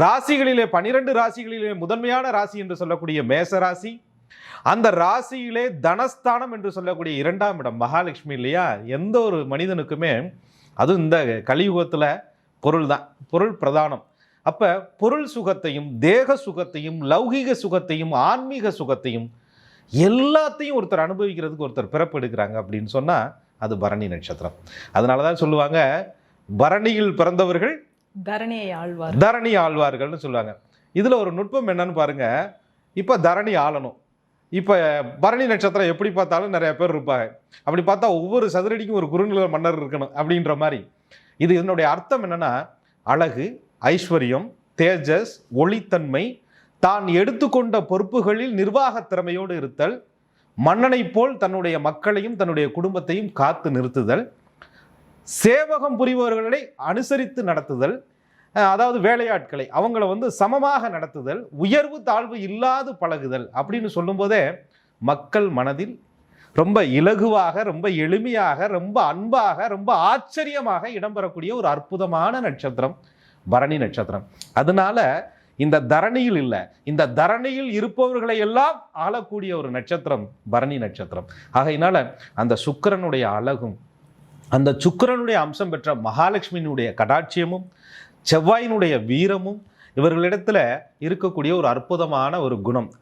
ராசிகளிலே பனிரெண்டு ராசிகளிலே முதன்மையான ராசி என்று சொல்லக்கூடிய மேச ராசி அந்த ராசியிலே தனஸ்தானம் என்று சொல்லக்கூடிய இரண்டாம் இடம் மகாலட்சுமி இல்லையா? எந்த ஒரு மனிதனுக்குமே அதுவும் இந்த கலியுகத்தில் பொருள் தான் பொருள் பிரதானம். அப்போ பொருள் சுகத்தையும் தேக சுகத்தையும் லௌகீக சுகத்தையும் ஆன்மீக சுகத்தையும் எல்லாத்தையும் ஒருத்தர் அனுபவிக்கிறதுக்கு ஒருத்தர் பிறப்பெடுக்கிறாங்க அப்படின்னு சொன்னால் அது பரணி நட்சத்திரம். அதனால தான் சொல்லுவாங்க பரணியில் பிறந்தவர்கள் தரணியை ஆழ்வார் தரணி ஆழ்வார்கள்னு சொல்லுவாங்க இதில் ஒரு நுட்பம் என்னன்னு பாருங்க. இப்போ தரணி ஆளணும். இப்போ பரணி நட்சத்திரம் எப்படி பார்த்தாலும் நிறைய பேர் இருப்பாங்க. அப்படி பார்த்தா ஒவ்வொரு சதுரடிக்கும் ஒரு குறுநில மன்னர் இருக்கணும் அப்படின்ற மாதிரி. இது இதனுடைய அர்த்தம் என்னன்னா அழகு ஐஸ்வர்யம் தேஜஸ் ஒளித்தன்மை தான் எடுத்துக்கொண்ட பொறுப்புகளில் நிர்வாகத் திறமையோடு இருத்தல் மன்னனைப் போல் தன்னுடைய மக்களையும் தன்னுடைய குடும்பத்தையும் காத்து நிறுத்துதல் சேவகம் புரிபவர்களை அனுசரித்து நடத்துதல் அதாவது வேலையாட்களை அவங்கள வந்து சமமாக நடத்துதல் உயர்வு தாழ்வு இல்லாது பழகுதல் அப்படின்னு சொல்லும்போதே மக்கள் மனதில் ரொம்ப இலகுவாக ரொம்ப எளிமையாக ரொம்ப அன்பாக ரொம்ப ஆச்சரியமாக இடம்பெறக்கூடிய ஒரு அற்புதமான நட்சத்திரம் பரணி நட்சத்திரம். அதனால இந்த தரணியில் இல்லை இந்த தரணியில் இருப்பவர்களை எல்லாம் ஆளக்கூடிய ஒரு நட்சத்திரம் பரணி நட்சத்திரம். ஆகையினால அந்த சுக்கிரனுடைய அழகும் அந்த சுக்கிரனுடைய அம்சம் பெற்ற மகாலட்சுமியினுடைய கடாட்சியமும் செவ்வாயினுடைய வீரமும் இவர்களிடத்தில் இருக்கக்கூடிய ஒரு அற்புதமான ஒரு குணம்.